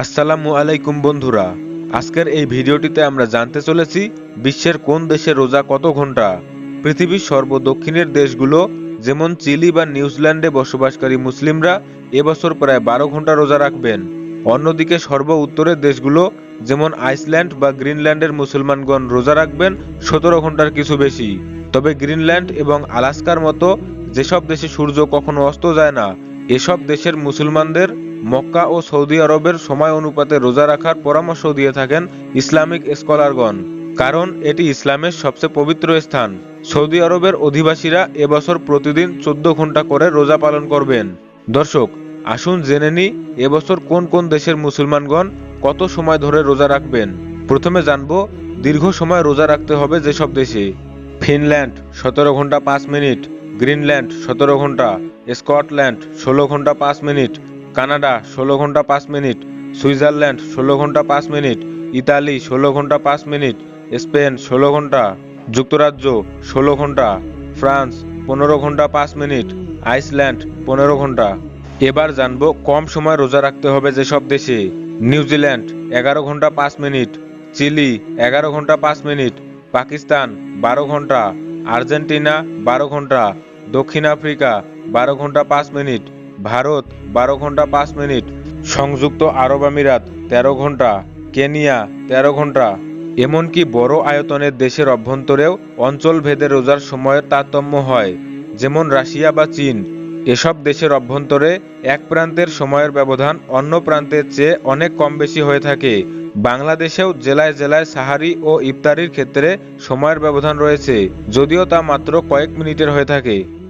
আসসালামু আলাইকুম বন্ধুরা। আজকের এই ভিডিওটিতে আমরা জানতে চলেছি বিশ্বের কোন দেশে রোজা কত ঘণ্টা? পৃথিবীর সর্বদক্ষিণের দেশগুলো, যেমন চিলি বা নিউজিল্যান্ডে বসবাসকারী মুসলিমরা, এবছর প্রায় বারো ঘণ্টা রোজা রাখবেন। অন্যদিকে সর্ব উত্তরের দেশগুলো, যেমন আইসল্যান্ড বা গ্রিনল্যান্ডের মুসলমানগণ রোজা রাখবেন সতেরো ঘণ্টার কিছু বেশি। তবে গ্রিনল্যান্ড এবং আলাস্কার মতো যেসব দেশে সূর্য কখনো অস্ত যায় না, এসব দেশের মুসলমানদের মক্কা ও সৌদি আরবের সময় অনুপাতে রোজা রাখার পরামর্শ দিয়ে থাকেন ইসলামিক স্কলারগণ, কারণ এটি ইসলামের সবচেয়ে পবিত্র স্থান। সৌদি আরবের অধিবাসীরা এবছর প্রতিদিন চোদ্দ ঘণ্টা করে রোজা পালন করবেন। দর্শক, আসুন জেনে নি এবছর কোন কোন দেশের মুসলমানগণ কত সময় ধরে রোজা রাখবেন। প্রথমে জানব, দীর্ঘ সময় রোজা রাখতে হবে যেসব দেশে? ফিনল্যান্ড, সতেরো ঘণ্টা পাঁচ মিনিট। গ্রিনল্যান্ড, সতেরো ঘণ্টা স্কটল্যান্ড, ষোলো ঘণ্টা পাঁচ মিনিট। কানাডা ষোলো ঘণ্টা পাঁচ মিনিট, সুইজারল্যান্ড ষোলো ঘণ্টা পাঁচ মিনিট, ইতালি ষোলো ঘণ্টা পাঁচ মিনিট, স্পেন ষোলো ঘণ্টা, যুক্তরাজ্য ষোলো ঘণ্টা, ফ্রান্স পনেরো ঘণ্টা পাঁচ মিনিট, আইসল্যান্ড পনেরো ঘণ্টা। এবার জানব কম সময় রোজা রাখতে হবে যেসব দেশে। নিউজিল্যান্ড এগারো ঘণ্টা পাঁচ মিনিট, চিলি এগারো ঘণ্টা পাঁচ মিনিট, পাকিস্তান বারো ঘণ্টা, আর্জেন্টিনা বারো ঘণ্টা, দক্ষিণ আফ্রিকা বারো ঘণ্টা পাঁচ মিনিট ভারত বারো ঘণ্টা পাঁচ মিনিট, সংযুক্ত আরব আমিরাত তেরো ঘণ্টা কেনিয়া তেরো ঘণ্টা এমনকি বড় আয়তনের দেশের অভ্যন্তরেও অঞ্চল ভেদে রোজার সময়ের তারতম্য হয়, যেমন রাশিয়া বা চীন। এসব দেশের অভ্যন্তরে এক প্রান্তের সময়ের ব্যবধান অন্য প্রান্তের চেয়ে অনেক কম বেশি হয়ে থাকে। বাংলাদেশেও জেলায় জেলায় সাহারি ও ইফতারির ক্ষেত্রে সময়ের ব্যবধান রয়েছে, যদিও তা মাত্র কয়েক মিনিটের হয়ে থাকে।